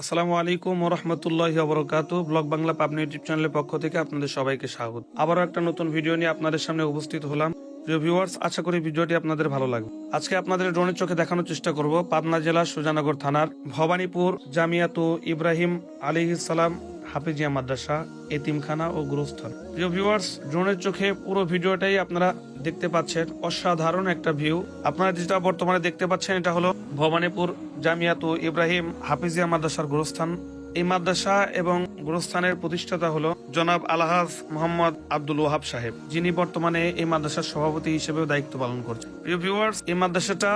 আসসালামু আলাইকুম রহমতুল্লাহ বরকাত ব্লগ বাংলা পাবনা ইউটিউব চ্যানেলের পক্ষ থেকে আপনাদের সবাইকে স্বাগত। আবারও একটা নতুন ভিডিও নিয়ে আপনাদের সামনে উপস্থিত হলাম। ভিউয়ার্স, আশা করি ভিডিওটি আপনাদের ভালো লাগবে। আজকে আপনাদের ড্রোনের চোখে দেখানোর চেষ্টা করব পাবনা জেলার সুজানগর থানার ভবানীপুর জামিয়াতু ইব্রাহিম আলিহিসাল্লাম হাফিজিয়া মাদ্রাসা এতিমখানা ও গুরুস্থান প্রিয় ভিউয়ার্স, ড্রোনের চোখে পুরো ভিডিওটাই আপনারা দেখতে পাচ্ছেন। অসাধারণ একটা ভিউ। আপনারা যেটা বর্তমানে দেখতে পাচ্ছেন, এটা হলো ভবানীপুর জামিয়াতু ইব্রাহিম হাফিজিয়া মাদ্রাসার গুরুস্থান। এই মাদ্রাসা এবং গুরুস্থানের প্রতিষ্ঠাতা হল জনাব আলহাজ মোহাম্মদ আব্দুল ওহাব সাহেব, যিনি বর্তমানে এই মাদ্রাসার সভাপতি হিসেবেও দায়িত্ব পালন করছেন। প্রিয় ভিউয়ার্স এই মাদ্রাসাটা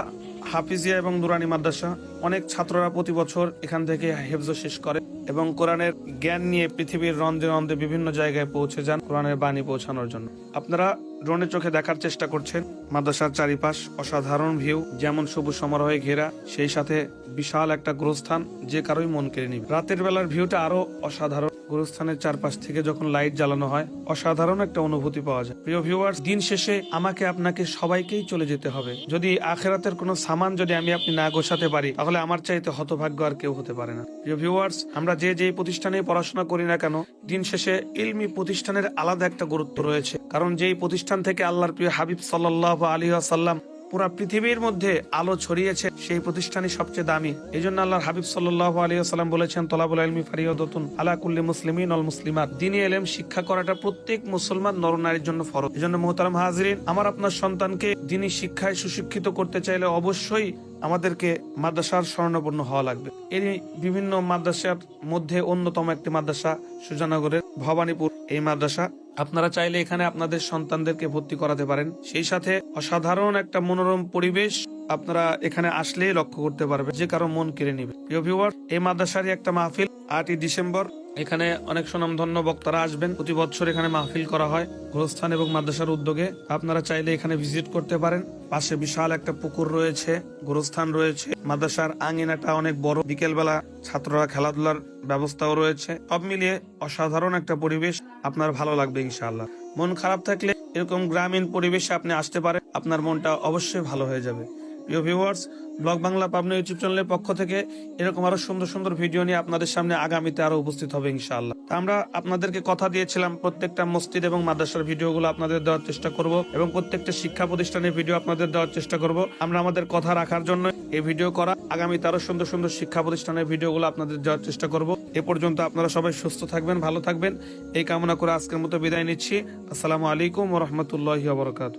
হাফিজিয়া এবং দুরানি মাদ্রাসা অনেক ছাত্ররা প্রতি বছর এখান থেকে হেফজ শেষ করে এবং কোরআনের জ্ঞান নিয়ে পৃথিবীর রন্ধে রন্ধে বিভিন্ন জায়গায় পৌঁছে যান কোরআনের বাণী পৌঁছানোর জন্য। আপনারা ড্রোনের চোখে দেখার চেষ্টা করছেন, মাদ্রাসার চারিপাশ অসাধারণ ভিউ যেমন সবুজ সমারোহে ঘেরা, সেই সাথে বিশাল একটা গুরুস্থান, যে কারোই মন কেড়ে নিবে রাতের বেলার ভিউটা আরও অসাধারণ। গুরুস্থানের চারপাশ থেকে যখন লাইট জ্বালানো হয়, অসাধারণ একটা অনুভূতি পাওয়া যায়। প্রিয় ভিউয়ার্স দিন শেষে আমাকে আপনাকে সবাইকেই চলে যেতে হবে। যদি আখেরাতের কোনো সামান যদি আমি আপনি না গোছাতে পারি, তাহলে আমার চাইতে হতভাগ্য আর কেউ হতে পারে না। প্রিয় ভিউয়ার্স আমরা যে যে প্রতিষ্ঠানে পড়াশোনা করি না কেন, দিন শেষে ইলমি প্রতিষ্ঠানের আলাদা একটা গুরুত্ব রয়েছে। কারণ যেই প্রতিষ্ঠান থেকে আল্লাহর প্রিয় হাবিব সাল্লাহ আলী সাল্লাম পুরা পৃথিবীর মধ্যে আলো ছড়িয়েছে, সেই প্রতিষ্ঠানই সবচেয়ে দামি। এই জন্য আল্লাহর হাবিব সাল্লাহ আলী সাল্লাম বলেছেন, তলাবুল আলমি ফারিয়দতুন আলা কুল্লি মুসলিমিন অল মুসলিমাত। দিনী এলেম শিক্ষা করাটা প্রত্যেক মুসলমান নরনারীর জন্য ফরজ। এই জন্য মোহতারাম হাজরিন, আমার আপনার সন্তানকে দিনী শিক্ষায় সুশিক্ষিত করতে চাইলে অবশ্যই আমাদেরকে মাদ্রাসার স্বর্ণপূর্ণ হওয়া লাগবে। এই বিভিন্ন মাদ্রাসার মধ্যে অন্যতম একটি মাদ্রাসা সুজানগরের ভবানীপুর। এই মাদ্রাসা আপনারা চাইলে এখানে আপনাদের সন্তানদেরকে ভর্তি করাতে পারেন। সেই সাথে অসাধারণ একটা মনোরম পরিবেশ আপনারা এখানে আসলেই লক্ষ্য করতে পারবে যে কারও মন কেড়ে নিবে। প্রিয় ভিউয়ার এই মাদ্রাসারই একটা মাহফিল, আটই ডিসেম্বর। এখানে অনেক সুনামধন্য বক্তারা আসবেন। প্রতি বছর এখানে মাহফিল করা হয় গোরস্থান এবং মাদ্রাসার উদ্যোগে। আপনারা চাইলে এখানে ভিজিট করতে পারেন। পাশে বিশাল একটা পুকুর রয়েছে, গোরস্থান রয়েছে। মাদ্রাসার আঙিনাটা অনেক বড়। বিকেলবেলা ছাত্ররা খেলাধুলার ব্যবস্থাও রয়েছে। সব মিলিয়ে অসাধারণ একটা পরিবেশ আপনার ভালো লাগবে ইনশাআল্লাহ। মন খারাপ থাকলে এরকম গ্রামীণ পরিবেশে আপনি আসতে পারেন। আপনার মনটা অবশ্যই ভালো হয়ে যাবে। প্রিয় viewers blog Bangla Pabna YouTube চ্যানেলের পক্ষ থেকে এরকম আরও সুন্দর সুন্দর ভিডিও নিয়ে আপনাদের সামনে আগামীতে আরও উপস্থিত হবে ইনশাআল্লাহ। আমরা আপনাদেরকে কথা দিয়েছিলাম প্রত্যেকটা মসজিদ এবং মাদ্রাসার ভিডিওগুলো আপনাদের দেওয়ার চেষ্টা করব এবং প্রত্যেকটা শিক্ষা প্রতিষ্ঠানের ভিডিও আপনাদের দেওয়ার চেষ্টা করব। আমরা আমাদের কথা রাখার জন্য এই ভিডিও করা, আগামীতে আরও সুন্দর সুন্দর শিক্ষা প্রতিষ্ঠানের ভিডিওগুলো আপনাদের দেওয়ার চেষ্টা করব। এ পর্যন্ত আপনারা সবাই সুস্থ থাকবেন, ভালো থাকবেন। এই কামনা করে আজকের মতো বিদায় নিচ্ছি। আসসালামু আলাইকুম ওরহমতুল্লাহ বরকাত